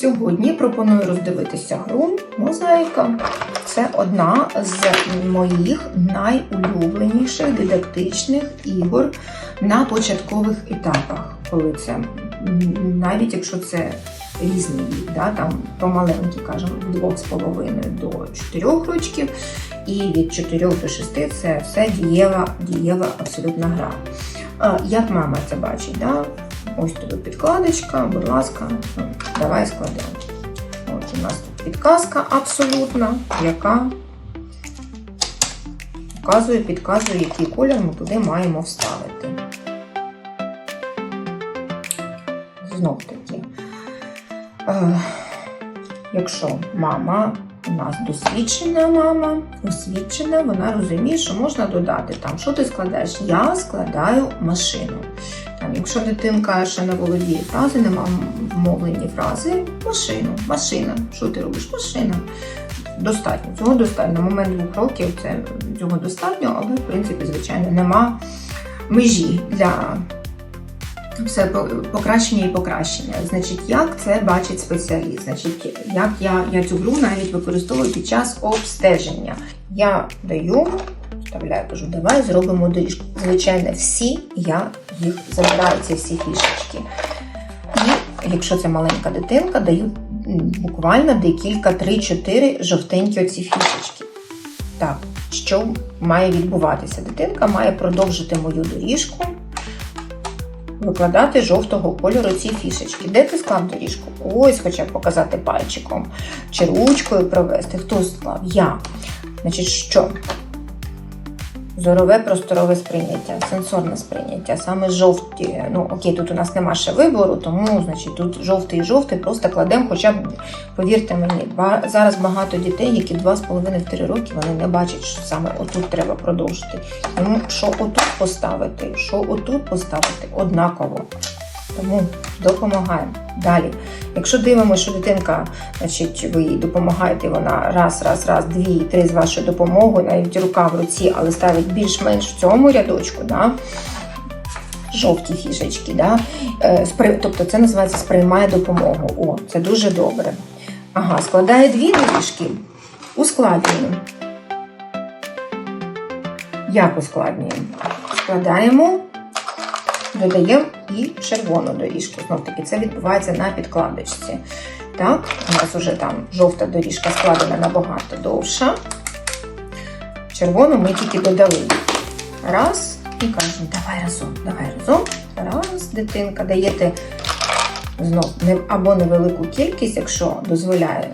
Сьогодні пропоную роздивитися гру Мозаїка. Це одна з моїх найулюбленіших дидактичних ігор на початкових етапах, коли це навіть якщо це різний вік, да, там помаленькі, кажемо, від 2,5 до 4 років, і від 4 до 6 це все дієва, дієва абсолютна гра. Як мама це бачить, да? Ось тобі підкладочка, будь ласка, давай складемо. От у нас тут підказка абсолютна, яка показує, підказує, який колір ми туди маємо вставити. Знов таки, е, якщо мама у нас досвідчена мама, освічена, вона розуміє, що можна додати там, що ти складаєш? Я складаю машину. Там, якщо дитинка ще не володіє фрази, нема вмовлені фрази, машину, машина. Що ти робиш? Машина. Достатньо. Цього достатньо. Момент двох років це цього достатньо, але в принципі, звичайно, нема межі для все покращення і покращення. Значить, як це бачить спеціаліст? Значить, як я, я цю гру навіть використовую під час обстеження. Я даю, вставляю, кажу, давай зробимо доріжку. Звичайно, всі я їх забираю, ці всі фішечки. І якщо це маленька дитинка, даю буквально декілька, 3-4 жовтенькі оці фішечки. Так, що має відбуватися? Дитинка має продовжити мою доріжку, викладати жовтого кольору ці фішечки. Де ти склав доріжку? Ось хоча б показати пальчиком чи ручкою провести. Хто склав? Я. Значить, що? Зорове просторове сприйняття, сенсорне сприйняття, саме жовті. Ну окей, тут у нас нема ще вибору, тому значить тут жовтий і жовтий просто кладемо. Хоча б повірте мені, два зараз багато дітей, які 2,5-3 роки вони не бачать, що саме отут треба продовжити. Тому що отут поставити, що отут поставити однаково. Тому допомагаємо. Далі. Якщо дивимося, що дитинка, значить, ви їй допомагаєте, вона раз, раз, раз, дві, три з вашою допомогою, навіть рука в руці, але ставить більш-менш в цьому рядочку, да? жовті фішечки. Да? Е, Тобто це називається сприймає допомогу. О, це дуже добре. Ага, складає дві доріжки, ускладнюємо. Як ускладнюємо? Складаємо додаємо і червону доріжку. Знов таки, це відбувається на підкладочці. Так, у нас вже там жовта доріжка складена набагато довша. Червону ми тільки додали. Раз, і кажемо, давай разом, давай разом. Раз, дитинка, даєте знов або невелику кількість, якщо дозволяє.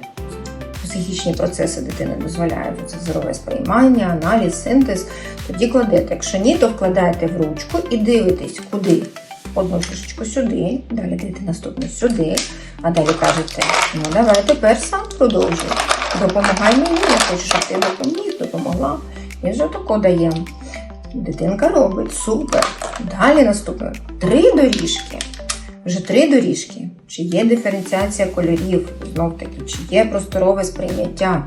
Психічні процеси дитини дозволяють це зорове сприймання, аналіз, синтез. Тоді кладете. Якщо ні, то вкладаєте в ручку і дивитесь, куди. Одну фішечку сюди, далі даєте наступну сюди, а далі кажете, ну давай тепер сам продовжуй. Допомагай мені, я хочу, щоб ти допоміг, допомогла. І вже тако даємо. Дитинка робить, супер. Далі наступне. Три доріжки. Вже три доріжки. Чи є диференціація кольорів, знов таки, чи є просторове сприйняття.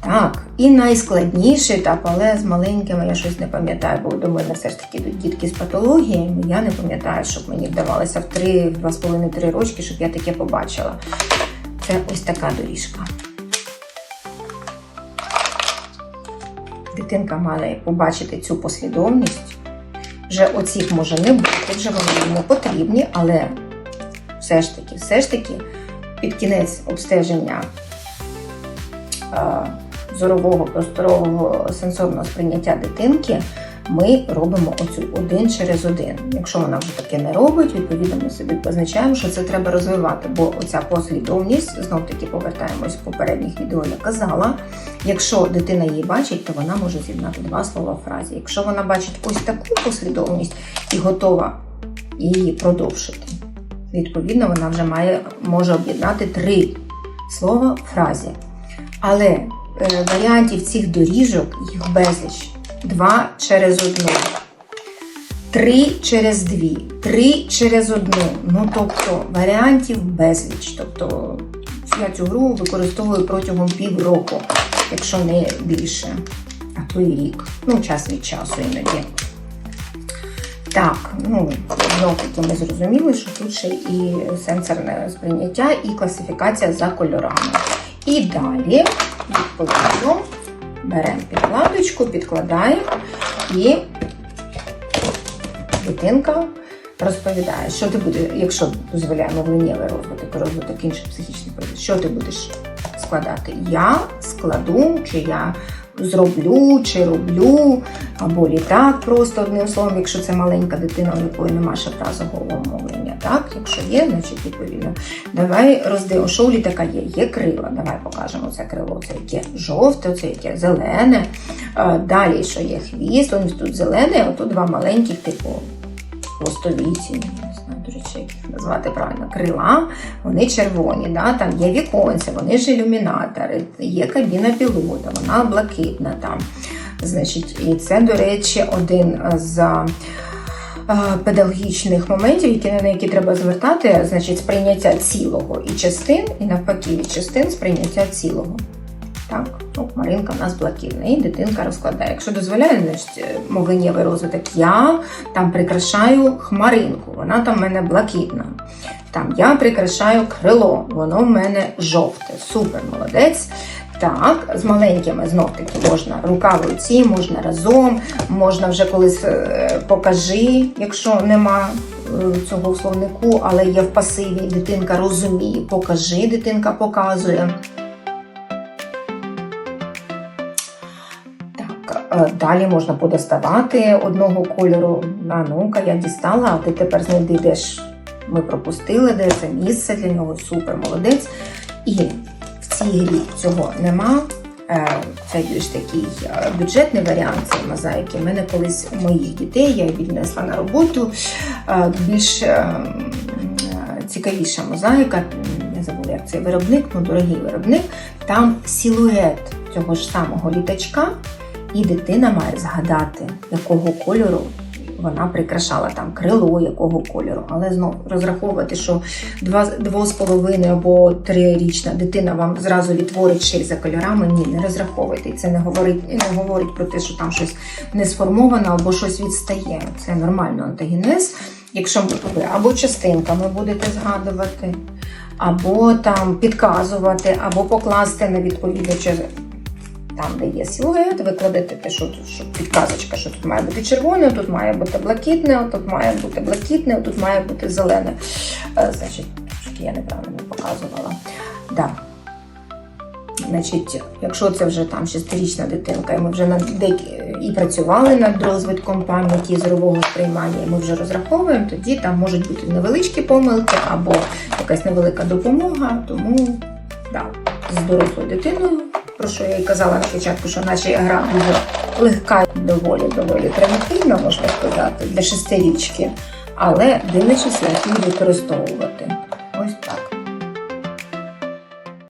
Так, і найскладніший етап, але з маленькими я щось не пам'ятаю, бо до мене все ж таки дітки з патологіями. Я не пам'ятаю, щоб мені вдавалося в 3, 2,5-3 рочки, щоб я таке побачила. Це ось така доріжка. Дитинка має побачити цю послідовність. Вже оцих може не бути, вже вони йому потрібні, але все ж таки, все ж таки, під кінець обстеження е, зорового, просторового сенсорного сприйняття дитинки, ми робимо оцю один через один. Якщо вона вже таке не робить, відповідно ми собі позначаємо, що це треба розвивати, бо оця послідовність, знов таки повертаємось в попередніх відео, я казала. Якщо дитина її бачить, то вона може з'єднати два слова в фразі. Якщо вона бачить ось таку послідовність і готова її продовжити, відповідно, вона вже має, може об'єднати три слова в фразі. Але е, варіантів цих доріжок їх безліч. Два через одну, три через дві, три через одну. Ну тобто варіантів безліч. Тобто я цю гру використовую протягом півроку, якщо не більше, а то і рік. Ну, час від часу іноді. Так, ну знов таки ми зрозуміли, що тут ще і сенсорне сприйняття, і класифікація за кольорами. І далі, відповідно, беремо підкладочку, підкладаємо і дитинка розповідає, що ти будеш, якщо дозволяємо мовленнєвий розвиток, розвиток інших психічних проблем, що ти будеш складати? Я складу, чи я зроблю, чи роблю, або літак просто одним словом, якщо це маленька дитина, у якої немає ще фразового мовлення. Так, якщо є, значить відповідно. Давай роздивимо, що у літака є. Є крила. Давай покажемо це крило. Це яке жовте, це яке зелене. Е, Далі, що є хвіст, ось тут зелений, а тут два маленьких, типу хвостовіці, не знаю, їх назвати правильно, крила, вони червоні, да? там є віконці, вони ж ілюмінатори, є кабіна пілота, вона блакитна там. Значить, і це, до речі, один з е, педагогічних моментів, які, на які треба звертати, значить, сприйняття цілого і частин, і навпаки від частин сприйняття цілого. Так, ну, Маринка в нас блакитна, і дитинка розкладає. Якщо дозволяє, значить, мовленнєвий розвиток, я там прикрашаю хмаринку, вона там в мене блакитна. Там я прикрашаю крило, воно в мене жовте. Супер, молодець. Так, з маленькими знов таки можна рука в руці, можна разом, можна вже колись е, покажи, якщо нема е, цього словнику, але є в пасиві, дитинка розуміє, покажи, дитинка показує. Далі можна подоставати одного кольору. А ну-ка, я дістала, а ти тепер знайди, де ж ми пропустили, де це місце для нього. Супер, молодець. І в цій грі цього нема. Е, Це більш такий е, бюджетний варіант цієї мозаїки. У мене колись у моїх дітей я віднесла на роботу. Е, Більш е, е, цікавіша мозаїка. Я забула, як цей виробник, ну дорогий виробник. Там силует цього ж самого літачка, і дитина має згадати, якого кольору вона прикрашала там крило, якого кольору. Але знов розраховувати, що два, двох з половиною або трирічна дитина вам зразу відтворить ще й за кольорами. Ні, не розраховуйте. Це не говорить, не говорить про те, що там щось не сформовано або щось відстає. Це нормально антогенез. Якщо ви або частинками будете згадувати, або там підказувати, або покласти на відповідача там, де є силует, викладете те, що, що підказочка, що тут має бути червоне, тут має бути блакитне, тут має бути блакитне, тут має бути зелене. Е, Значить, трошки я неправильно показувала. Да. Значить, якщо це вже там шестирічна дитинка, і ми вже деякі- і працювали над розвитком пам'яті зорового сприймання, і ми вже розраховуємо, тоді там можуть бути невеличкі помилки або якась невелика допомога. Тому да, з дорослою дитиною, про що я і казала на початку, що наша гра дуже легка, доволі доволі примітивна, можна сказати, для шестирічки, але дивлячись, як її використовувати.